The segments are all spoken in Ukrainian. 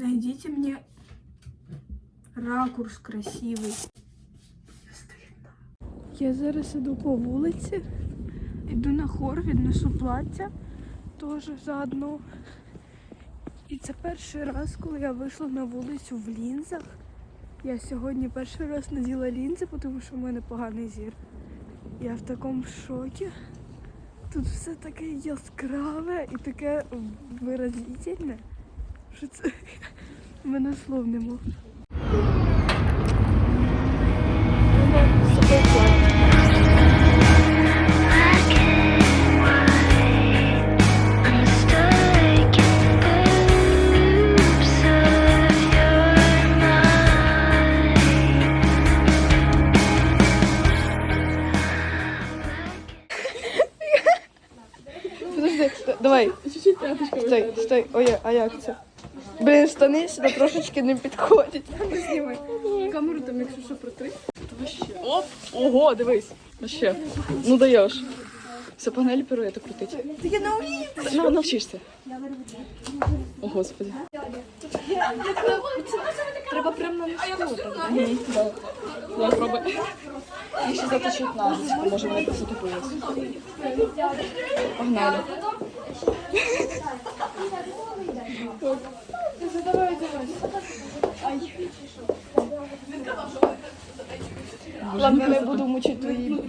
Найдите мне ракурс красивий. Я зараз іду по вулиці, йду на хор, віднесу плаття теж заодно. І це перший раз, коли я вийшла на вулицю в лінзах. Я сьогодні перший раз наділа лінзи, тому що в мене поганий зір. Я в такому шокі. Тут все таке яскраве і таке виразительне, що це мене слов нема. Подожди, давай. Стой, стой. Ой, а як це? Штани сюди трошечки не підходять. Не знімай. Камеру там, якщо що, протри. Оп! Ого, дивись. Вообще. Ну даєш. Все, погнали пируети крутить. Та я не вмію. Ну, навчишся. О, господи. Треба прямо на носку. Да. Давай пробуй. І ще заточить ножичку, може вони затупились. Погнали. Ладно, не буду мучити твої.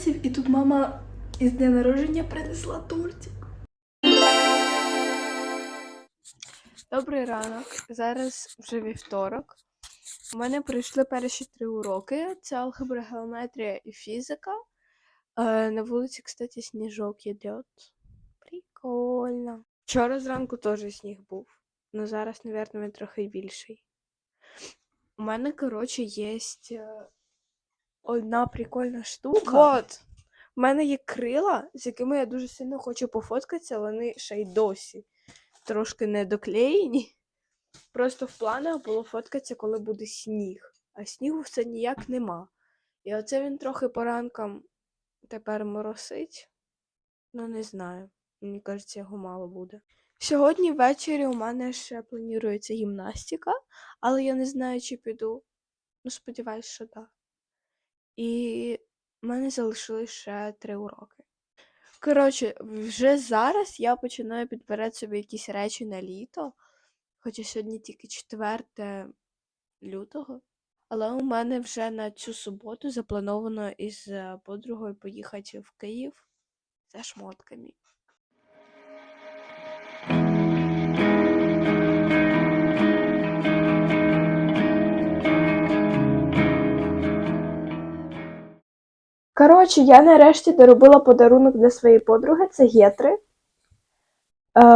Танців і тут мама із дня народження принесла тортик. Добрий ранок. Зараз вже вівторок. У мене прийшли перші три уроки: це алгебра, геометрія і фізика. Е, на вулиці, кстати, сніжок йде. Прикольно. Вчора зранку теж сніг був. але зараз, мабуть, він трохи більший. У мене, коротше, є одна прикольна штука. От. У мене є крила, з якими я дуже сильно хочу пофоткатися, але вони ще й досі трошки не доклеєні. Просто в планах було фоткатися, коли буде сніг. А снігу все ніяк нема. І оце він трохи по ранкам тепер моросить. Ну, не знаю. Мені кажеться, його мало буде. Сьогодні ввечері у мене ще планується гімнастика, але я не знаю, чи піду. Ну, сподіваюсь, що так. І в мене залишилось ще три уроки. Коротше, вже зараз я починаю підбирати собі якісь речі на літо, хоча сьогодні тільки 4 лютого. Але у мене вже на цю суботу заплановано із е, подругою поїхати в Київ за шмотками. Коротше, я нарешті доробила подарунок для своєї подруги, це гетри. Е,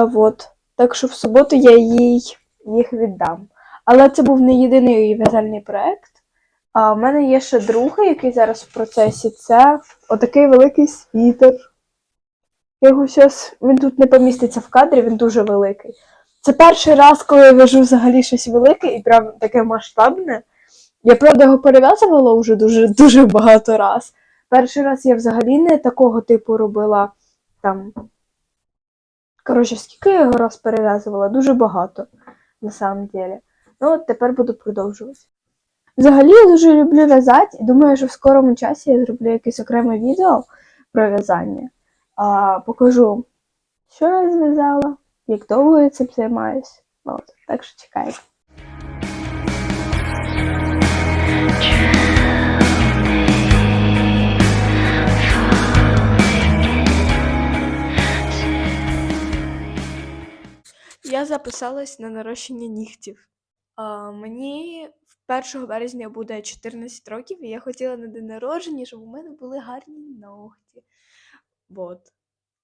вот. Так що в суботу я їй їх віддам. Але це був не єдиний її проєкт. А в мене є ще другий, який зараз в процесі. Це отакий великий світер. Я його щас... Він тут не поміститься в кадрі, він дуже великий. Це перший раз, коли я вяжу взагалі щось велике і прям таке масштабне. Я, правда, його перев'язувала вже дуже, дуже багато раз. Перший раз я взагалі не такого типу робила там. Коротше, скільки я його раз перев'язувала? Дуже багато, на самом деле. Ну, от тепер буду продовжувати. Взагалі я дуже люблю в'язати і думаю, що в скорому часі я зроблю якесь окреме відео про в'язання. А, покажу, що я зв'язала, як довго я цим займаюсь. От, так що чекайте. Я записалась на нарощення нігтів. А, мені 1 березня буде 14 років, і я хотіла на день народження, щоб у мене були гарні ногті. Вот.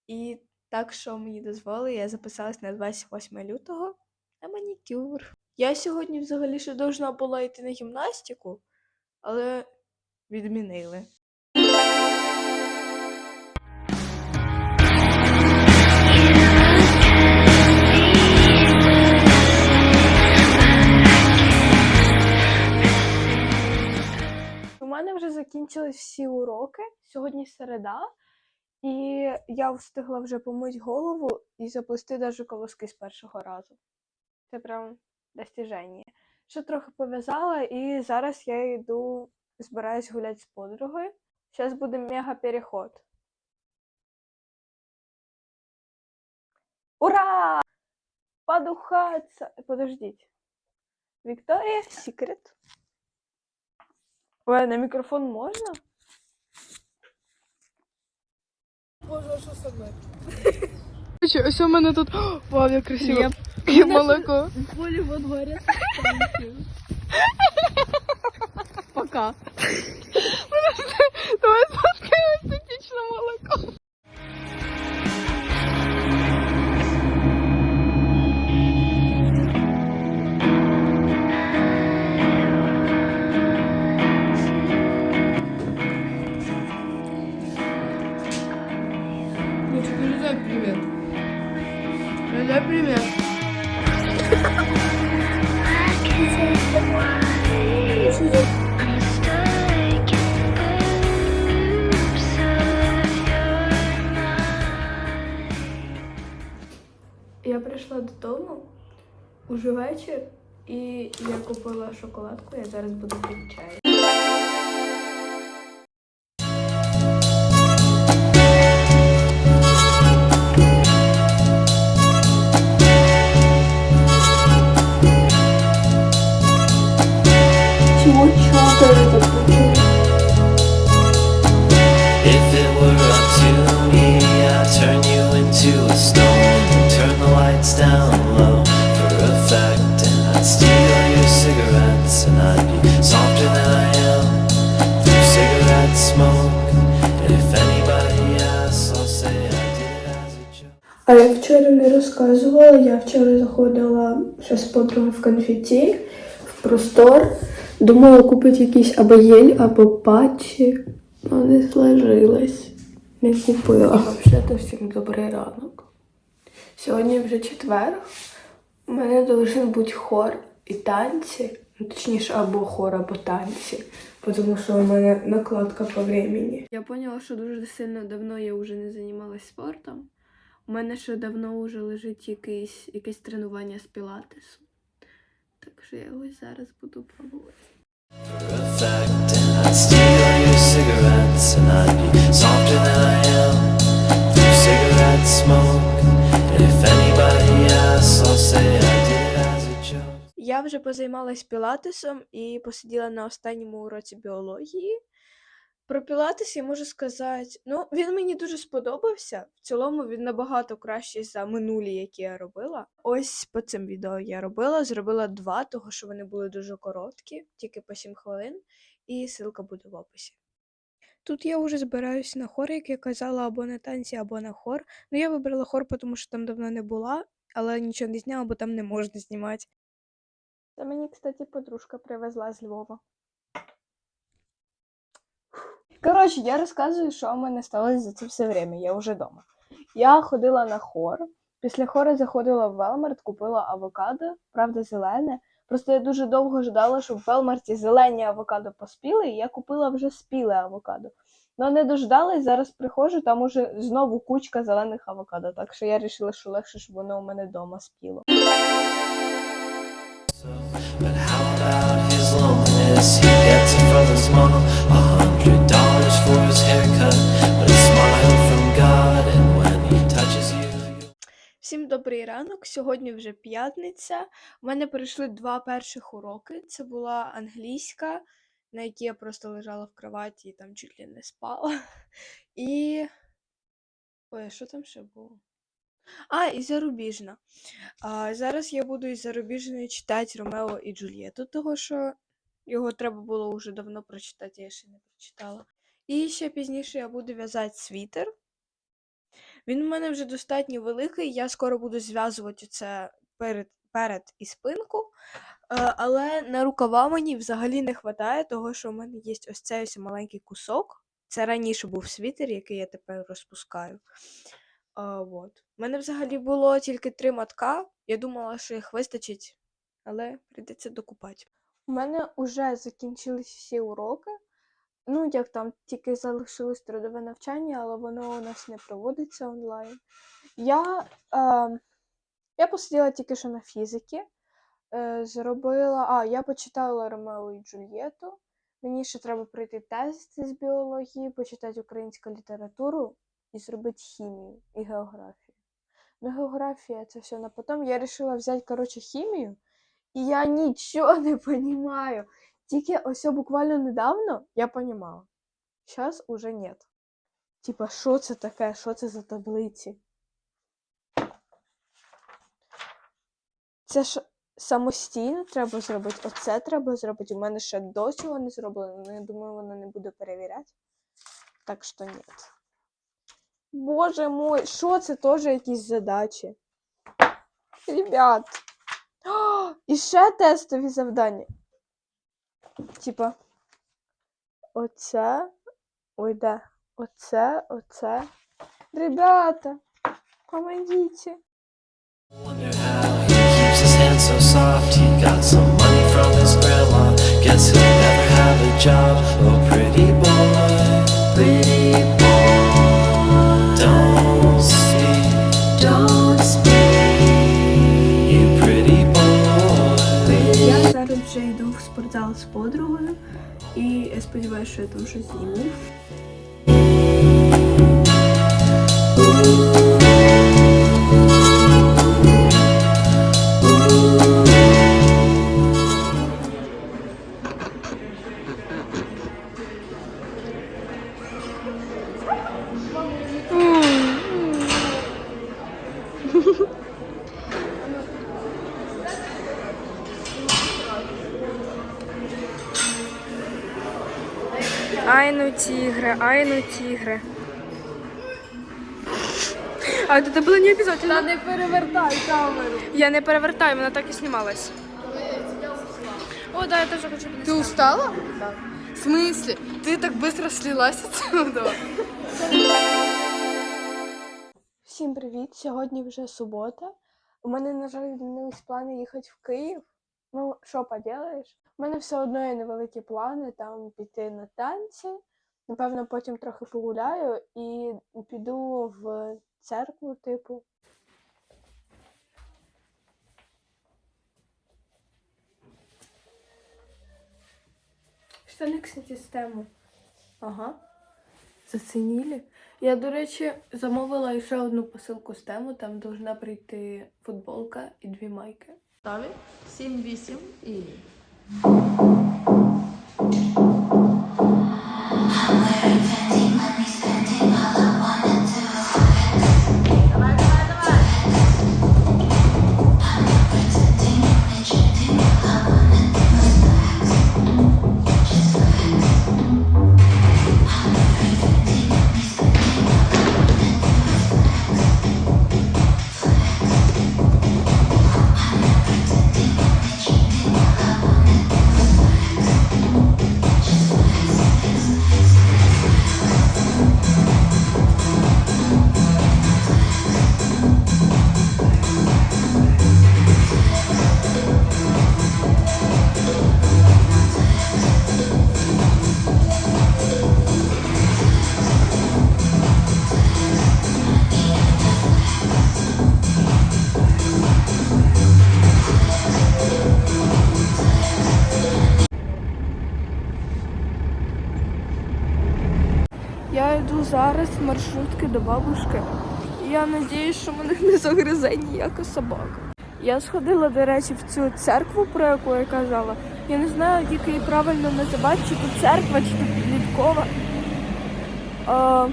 І так, що мені дозволили, я записалась на 28 лютого на манікюр. Я сьогодні взагалі ще должна була йти на гімнастику, але відмінили. Закінчились всі уроки. Сьогодні середа, і я встигла вже помити голову і заплести навіть колоски з першого разу. Це прям достіження. Ще трохи пов'язала, і зараз я йду, збираюсь гуляти з подругою. Зараз буде мега переход. Ура! Подухаться! Подождіть. Вікторія Секрет. Ой, на мікрофон можна? Короче, ось у мене тут. О, Вау, як красиво. І молоко. Поле во дворе. Пока. Уже вечір, і я купила шоколадку, я зараз буду пити чай. Я вчора заходила ще з подругою в конфеті, в простор. Думала купити якісь або єль, або патчі, але не сложилось. Не купила. Взагалі, всім добрий ранок. Сьогодні вже четвер. У мене должен бути хор і танці. Ну, точніше, або хор, або танці. Тому що у мене накладка по времени. Я поняла, що дуже сильно давно я вже не займалась спортом. У мене ще давно вже лежить якийсь, якесь тренування з пілатесу. Так що я ось зараз буду пробувати. Я вже позаймалась пілатесом і посиділа на останньому уроці біології. Про пілатес я можу сказати, ну, він мені дуже сподобався. В цілому він набагато кращий за минулі, які я робила. Ось по цим відео я робила. Зробила два, того що вони були дуже короткі, тільки по 7 хвилин, і ссылка буде в описі. Тут я вже збираюсь на хор, як я казала, або на танці, або на хор. Ну, я вибрала хор, тому що там давно не була, але нічого не зняла, бо там не можна знімати. Це мені, кстати, подружка привезла з Львова. Коротше, я розказую, що у мене сталося за це все время. Я вже вдома. Я ходила на хор. Після хору заходила в Велмарт, купила авокадо, правда, зелене. Просто я дуже довго ждала, щоб в Велмарті зелені авокадо поспіли, і я купила вже спіле авокадо. Ну, не дождалась, зараз приходжу, там уже знову кучка зелених авокадо. Так що я вирішила, що легше, щоб воно у мене вдома спіло. But Всім добрий ранок. Сьогодні вже п'ятниця. У мене пройшли два перших уроки. Це була англійська, на якій я просто лежала в кроваті і там чуть ли не спала. І. Ой, а що там ще було? А, і зарубіжна. А, зараз я буду із зарубіжної читати Ромео і Джульєту, того що його треба було вже давно прочитати, я ще не прочитала. І ще пізніше я буду в'язати світер. Він у мене вже достатньо великий. Я скоро буду зв'язувати це перед, перед і спинку. Е, але на рукава мені взагалі не вистачає, того що в мене є ось цей ось маленький кусок. Це раніше був світер, який я тепер розпускаю. А, вот. У мене взагалі було тільки три мотка. Я думала, що їх вистачить, але прийдеться докупати. У мене вже закінчились всі уроки. Ну, як там, тільки залишилось трудове навчання, але воно у нас не проводиться онлайн. Я, е, я посиділа тільки що на фізики. Е, зробила. А, я почитала Ромео і Джульєту. Мені ще треба пройти тест з біології, почитати українську літературу і зробити хімію і географію. Ну, географія це все на потом. Я вирішила взяти, коротше, хімію, і я нічого не розумію. Тільки ось буквально недавно я понімала. Зараз уже нет. Типа, що це таке? Що це за таблиці? Це ж самостійно треба зробити. Оце треба зробити. У мене ще до цього не зроблено, але я думаю, вона не буде перевіряти. Так що ні. Боже мой, що це теж якісь задачі? Ребят. О, і ще тестові завдання. Типа. Оце. Ой, де? Оце, оце. Ребята, помогите. Oh. Вже йду в спортзал з подругою, і я сподіваюся, що я там щось зніму. А это было не обязательно. Та не перевертай камеру. Я не перевертаю, вона так і знімалась. О, да, я теж хочу бути. Ты устала? Да. В смысле? Ты так быстро слилась отсюда? Всім привіт! Сьогодні вже субота. У мене, на жаль, змінились плани їхати в Київ. Ну, що поділаєш? У мене все одно є невеликі плани там піти на танці. Напевно, потім трохи погуляю і піду в церкву, типу. Штани, кстати, з тему. Ага. Зацінили. Я, до речі, замовила ще одну посилку з тему. Там должна прийти футболка і дві майки. Стави 7-8 и... маршрутки до бабушки. Я надіюсь, що мене не загризе ніяка собака. Я сходила, до речі, в цю церкву, про яку я казала. Я не знаю, як її правильно називати, чи то церква, чи то підліткова. А,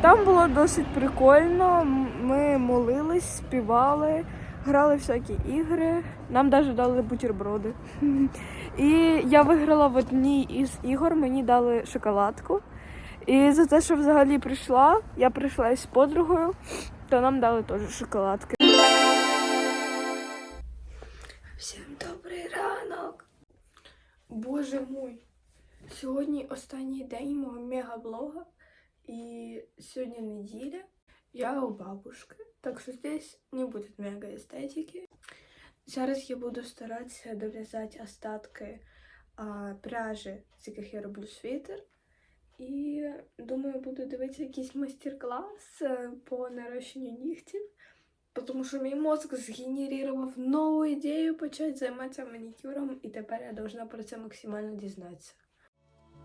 там було досить прикольно. Ми молились, співали, грали всякі ігри. Нам навіть дали бутерброди. І я виграла в одній із ігор, мені дали шоколадку. І за те, що взагалі прийшла, я прийшла із подругою, то нам дали теж шоколадки. Всім добрий ранок! Боже мой. Сьогодні останній день мого мегаблога. І сьогодні неділя. Я у бабушки. Так що здесь не буде мега естетики. Зараз я буду старатися дов'язати остатки а, пряжі, з яких я роблю світер. І думаю, буду дивитися якийсь майстер-клас по нарощенню нігтів. Тому що мій мозк згенерував нову ідею почати займатися манікюром, і тепер я должна про це максимально дізнатися.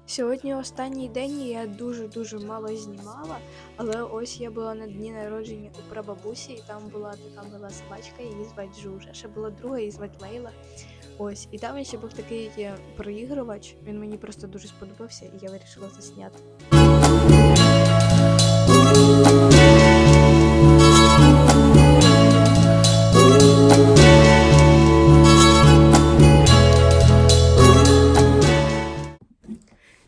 Сьогодні останній день я дуже-дуже мало знімала, але ось я була на дні народження у прабабусі, і там була така мила собачка, її звати Жужа. Ще була друга, її звати Лейла. Ось, і там ще був такий е, проігрувач. Він мені просто дуже сподобався, і я вирішила це зняти.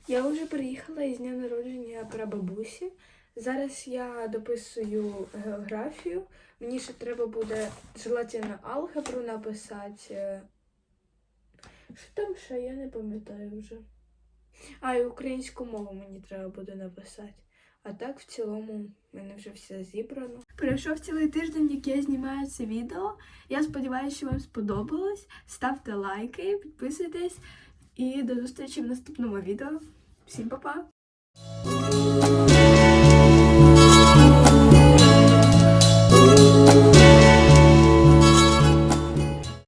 Я вже приїхала із дня народження прабабусі. Зараз я дописую географію. Мені ще треба буде желательно алгебру написати. Що там ще, я не пам'ятаю вже. А, і українську мову мені треба буде написати. А так, в цілому, в мене вже все зібрано. Пройшов цілий тиждень, як я знімаю це відео. Я сподіваюся, що вам сподобалось. Ставте лайки, підписуйтесь і до зустрічі в наступному відео. Всім па-па!